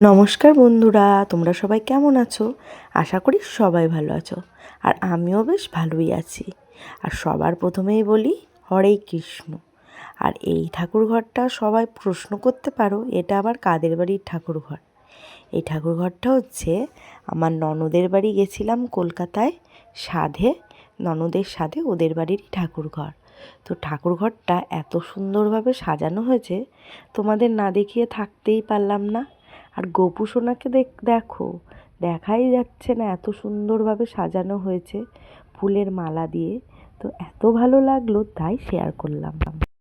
নমস্কার বন্ধুরা, তোমরা সবাই কেমন আছো? আশা করি সবাই ভালো আছো, আর আমিও বেশ ভালোই আছি। আর সবার প্রথমেই বলি, হরে কৃষ্ণ। আর এই ঠাকুর ঘরটা সবাই প্রশ্ন করতে পারো, এটা আবার কাদের বাড়ির ঠাকুর ঘর এই ঠাকুর ঘরটা হচ্ছে আমার ননদের বাড়ি গেছিলাম কলকাতায় সাধে, ননদের সাধে ওদের বাড়িরই ঠাকুর ঘর তো ঠাকুর ঘরটা এত সুন্দরভাবে সাজানো হয়েছে, তোমাদের না দেখিয়ে থাকতেই পারলাম না। আর গোপু সোনাকে দেখ, দেখো, দেখাই যাচ্ছে না এত সুন্দরভাবে সাজানো হয়েছে ফুলের মালা দিয়ে। তো এত ভালো লাগল, তাই শেয়ার করলাম।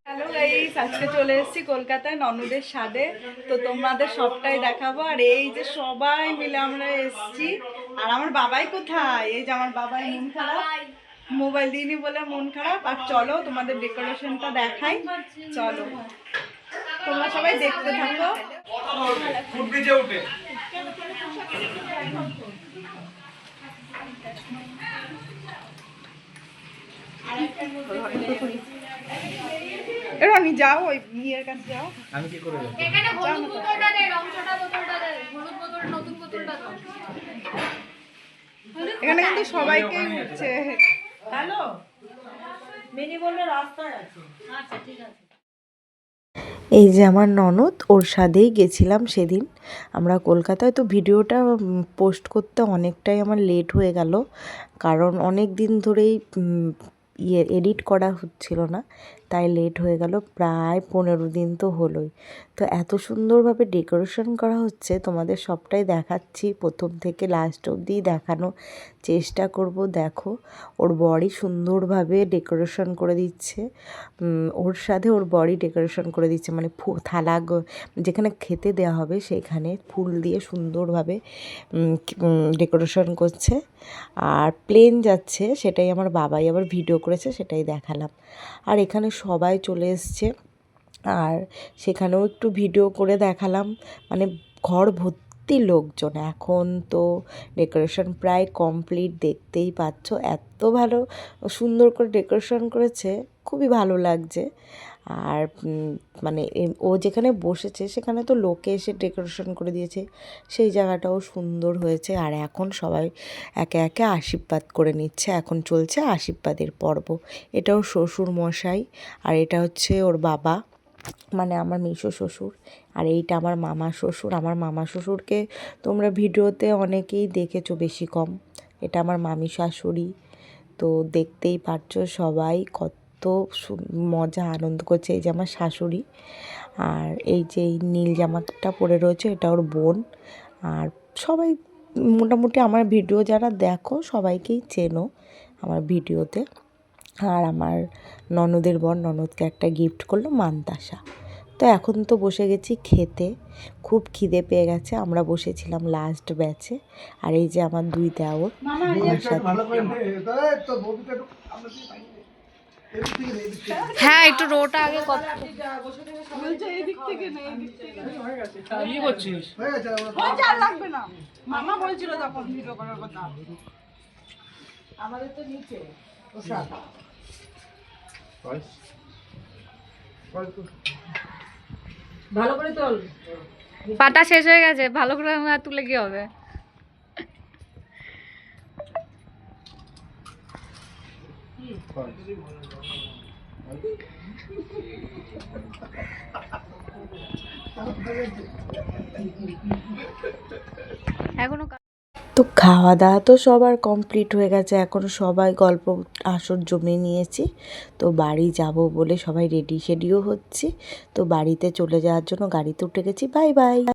হ্যালো গাইস আজকে চলে এসেছি কলকাতায় ননদের স্বাদে। তো তোমাদের সবটাই দেখাবো। আর এই যে সবাই মিলে আমরা এসেছি। আর আমার বাবাই কোথায়? এই যে আমার বাবাই মন খারাপ। মোবাইল দিইনি বলে মন খারাপ। আর চলো তোমাদের ডেকোরেশনটা দেখাই। চলো। তোমরা সবাই দেখতে থাকো। রনি যাও ওই বিয়ের কাছে যাও। আমি কি করে এখানে হলুদ বোতলটা দে রং ছোটা বোতলটা দে হলুদ বোতল নতুন বোতলটা দাও। এখানে কিন্তু সবাইকে উঠছে হ্যালো মিনি বললে রাস্তায় আছে। আচ্ছা ঠিক আছে। এই যে আমার ননদ, ওর সাথেই গেছিলাম সেদিন। আমরা কলকাতায় তো ভিডিওটা পোস্ট করতে অনেকটাই আমার লেট হয়ে গেল। কারণ অনেক দিন ধরেই ইয়ে এডিট করা হচ্ছিল না, তাই লেট হয়ে গেল, প্রায় পনেরো দিন তো হলোই। তো এত সুন্দরভাবে ডেকোরেশন করা হচ্ছে, তোমাদের সবটাই দেখাচ্ছি, প্রথম থেকে লাস্ট অবধি দেখানো চেষ্টা করব, দেখো। ওর বডি সুন্দরভাবে ডেকোরেশন করে দিচ্ছে ওর সাথে ওর বডি ডেকোরেশন করে দিচ্ছে মানে থালা যেখানে খেতে দেওয়া হবে সেখানে ফুল দিয়ে সুন্দরভাবে ডেকোরেশন করছে। আর প্লেন যাচ্ছে, সেটাই আমার বাবাই আবার ভিডিও করেছে সেটাই দেখালাম। আর এখানে সবাই চলে এসছে। আর সেখানেও একটু ভিডিও করে দেখালাম। মানে ঘর ভর্তি লোকজন। এখন তো ডেকোরেশন প্রায় কমপ্লিট, দেখতেই পাচ্ছ। এত ভালো, সুন্দর করে ডেকোরেশন করেছে। খুবই ভালো লাগছে। আর মানে ও যেখানে বসেছে সেখানে তো লোকে এসে ডেকোরেশন করে দিয়েছে। সেই জায়গাটাও সুন্দর হয়েছে। আর এখন সবাই একে একে আশীর্বাদ করে নিচ্ছে। এখন চলছে আশীর্বাদের পর্ব। এটাও শ্বশুর মশাই আর এটা হচ্ছে ওর বাবা মানে আমার মিশো শ্বশুর। আর এইটা আমার মামা শ্বশুর। আমার মামা শ্বশুরকে তোমরা ভিডিওতে অনেকেই দেখেছ বেশি কম। এটা আমার মামি শাশুড়ি। তো দেখতেই পারছ সবাই কত মজা আনন্দ করছে এই যে আমার শাশুড়ি। আর এই যে এই নীল জামাটা পরে রয়েছে এটা ওর বোন। আর সবাই মোটামুটি আমার ভিডিও যারা দেখো সবাইকেই চেনো আমার ভিডিওতে। আর আমার ননদের বর ননদকে একটা গিফট করল মানতাসা। তো এখন তো বসে গেছি খেতে। খুব খিদে পেয়ে গেছে আমরা বসেছিলাম লাস্ট ব্যাচে আর এই যে আমার দুই দেওর আমার সাথে হ্যাঁ একটু রোটা আগে কথা বলছে এই দিক থেকে না এই দিক থেকে কি করছিস? হয়েছে, আর লাগবে না। মামা বলছিল তখন ভিডিও করার কথা। আমাদের তো নিচে ভালো করে পাতা শেষ হয়ে গেছে ভালো করে না তুলে কি হবে? এখনও তো খাওয়া দাওয়া তো সবার কমপ্লিট হয়ে গেছে। এখন সবাই গল্প আসর জমে নিয়েছি। তো বাড়ি যাব বলে সবাই রেডি শেডিও হচ্ছি। তো বাড়িতে চলে যাওয়ার জন্য গাড়িতে উঠে গেছি। Bye bye